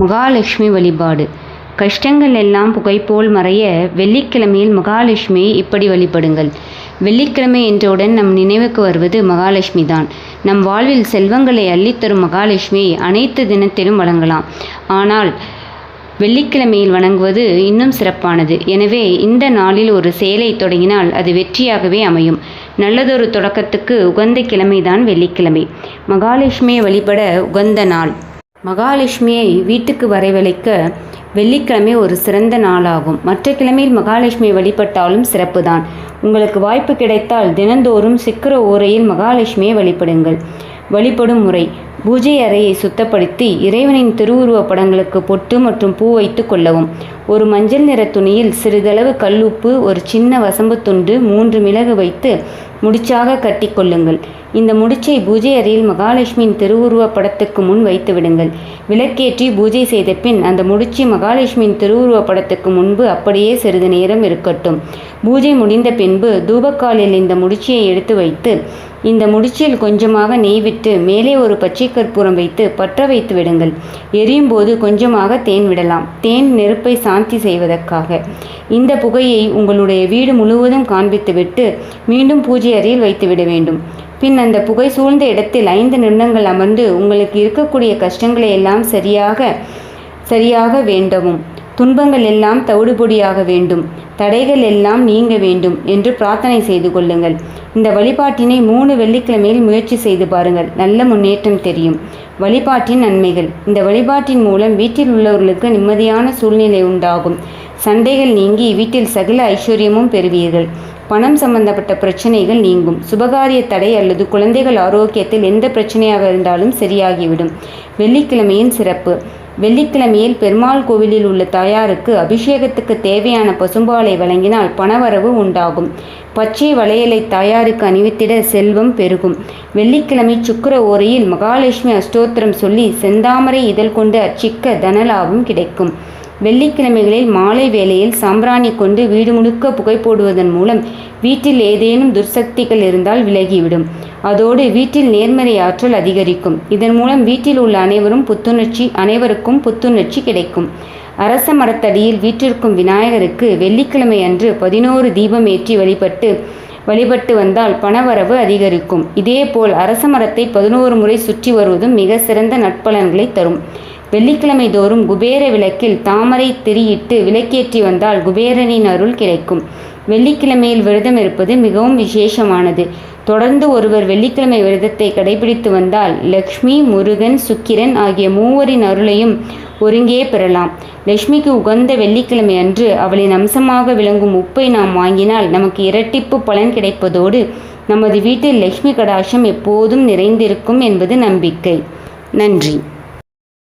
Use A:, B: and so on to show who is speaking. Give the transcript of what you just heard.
A: மகாலட்சுமி வழிபாடு. கஷ்டங்கள் எல்லாம் புகைபோல் மறைய வெள்ளிக்கிழமையில் மகாலட்சுமியை இப்படி வழிபடுங்கள். வெள்ளிக்கிழமை என்றவுடன் நம் நினைவுக்கு வருவது மகாலட்சுமி தான். நம் வாழ்வில் செல்வங்களை அள்ளித்தரும் மகாலட்சுமியை அனைத்து தினத்திலும் வழங்கலாம். ஆனால் வெள்ளிக்கிழமையில் வணங்குவது இன்னும் சிறப்பானது. எனவே இந்த நாளில் ஒரு செயலை தொடங்கினால் அது வெற்றியாகவே அமையும். நல்லதொரு தொடக்கத்துக்கு உகந்த கிழமைதான் வெள்ளிக்கிழமை. மகாலட்சுமியை வழிபட உகந்த நாள். மகாலட்சுமியை வீட்டுக்கு வரவழைக்க வெள்ளிக்கிழமை ஒரு சிறந்த நாளாகும். மற்ற கிழமையில் மகாலட்சுமியை வழிபட்டாலும் சிறப்புதான். உங்களுக்கு வாய்ப்பு கிடைத்தால் தினந்தோறும் சிக்கர ஓரையில் மகாலட்சுமியை வழிபடுங்கள். வழிபடும் முறை பூஜை அறையை சுத்தப்படுத்தி இறைவனின் திருவுருவ படங்களுக்கு பொட்டு மற்றும் பூ வைத்து கொள்ளவும். ஒரு மஞ்சள் நிற துணியில் சிறிதளவு கல்லுப்பு ஒரு சின்ன வசம்பு துண்டு மூன்று மிளகு வைத்து முடிச்சாக கட்டி கொள்ளுங்கள் இந்த முடிச்சை பூஜை அறையில் மகாலட்சுமியின் திருவுருவப் படத்துக்கு முன் வைத்து விடுங்கள். விளக்கேற்றி பூஜை செய்த பின் அந்த முடிச்சு மகாலட்சுமியின் திருவுருவப் படத்துக்கு முன்பு அப்படியே சிறிது நேரம் இருக்கட்டும். பூஜை முடிந்த பின்பு தூபக்காலில் இந்த முடிச்சியை எடுத்து வைத்து இந்த முடிச்சில் கொஞ்சமாக நெய் விட்டு மேலே ஒரு பச்சை கற்பூரம் வைத்து பற்ற வைத்து விடுங்கள். எரியும் போது கொஞ்சமாக தேன் விடலாம். தேன் நெருப்பை சாந்தி செய்வதற்காக. இந்த புகையை உங்களுடைய வீடு முழுவதும் காண்பித்துவிட்டு மீண்டும் பூஜை அறையில் வைத்துவிட வேண்டும். பின் அந்த புகை சூழ்ந்த இடத்தில் ஐந்து நிமிடங்கள் அமர்ந்து உங்களுக்கு இருக்கக்கூடிய கஷ்டங்களை எல்லாம் சரியாக சரியாக வேண்டவும். துன்பங்கள் எல்லாம் தவிடுபொடியாக வேண்டும். தடைகள் எல்லாம் நீங்க வேண்டும் என்று பிரார்த்தனை செய்து கொள்ளுங்கள். இந்த வழிபாட்டினை மூணு வெள்ளிக்கிழமையில் முயற்சி செய்து பாருங்கள். நல்ல முன்னேற்றம் தெரியும். வழிபாட்டின் நன்மைகள். இந்த வழிபாட்டின் மூலம் வீட்டில் உள்ளவர்களுக்கு நிம்மதியான சூழ்நிலை உண்டாகும். சண்டைகள் நீங்கி வீட்டில் சகல ஐஸ்வர்யமும் பெறுவீர்கள். பணம் சம்பந்தப்பட்ட பிரச்சனைகள் நீங்கும். சுபகாரிய தடை அல்லது குழந்தைகள் ஆரோக்கியத்தில் எந்த பிரச்சனையாக இருந்தாலும் சரியாகிவிடும். வெள்ளிக்கிழமையின் சிறப்பு. வெள்ளிக்கிழமையில் பெருமாள் கோவிலில் உள்ள தாயாருக்கு அபிஷேகத்துக்கு தேவையான பசும்பாலை வழங்கினால் பணவரவு உண்டாகும். பச்சை வளையலை தாயாருக்கு அணிவித்திட செல்வம் பெருகும். வெள்ளிக்கிழமை சுக்கர ஓரையில் மகாலட்சுமி அஷ்டோத்திரம் சொல்லி செந்தாமரை இதழ் கொண்டு அர்ச்சிக்க தனலாபம் கிடைக்கும். வெள்ளிக்கிழமைகளில் மாலை வேளையில் சாம்பிராணி கொண்டு வீடு முழுக்க புகை போடுவதன் மூலம் வீட்டில் ஏதேனும் துர்சக்திகள் இருந்தால் விலகிவிடும். அதோடு வீட்டில் நேர்மறை ஆற்றல் அதிகரிக்கும். இதன் மூலம் வீட்டில் உள்ள அனைவரும் புத்துணர்ச்சி அனைவருக்கும் புத்துணர்ச்சி கிடைக்கும். அரச மரத்தடியில் வீற்றிருக்கும் விநாயகருக்கு வெள்ளிக்கிழமை அன்று பதினோரு தீபம் ஏற்றி வழிபட்டு வழிபட்டு வந்தால் பணவரவு அதிகரிக்கும். இதேபோல் அரச மரத்தை பதினோரு முறை சுற்றி வருவதும் மிக சிறந்த நட்பலன்களை தரும். வெள்ளிக்கிழமை தோறும் குபேர விளக்கில் தாமரை திரியிட்டு விளக்கேற்றி வந்தால் குபேரனின் அருள் கிடைக்கும். வெள்ளிக்கிழமையில் விரதம் இருப்பது மிகவும் விசேஷமானது. தொடர்ந்து ஒருவர் வெள்ளிக்கிழமை விரதத்தை கடைபிடித்து வந்தால் லக்ஷ்மி முருகன் சுக்கிரன் ஆகிய மூவரின் அருளையும் ஒருங்கே பெறலாம். லக்ஷ்மிக்கு உகந்த வெள்ளிக்கிழமை அன்று அவளின் அம்சமாக விளங்கும் உப்பை நாம் வாங்கினால் நமக்கு இரட்டிப்பு பலன் கிடைப்பதோடு நமது வீட்டில் லக்ஷ்மி கடாட்சம் எப்போதும் நிறைந்திருக்கும் என்பது நம்பிக்கை. நன்றி.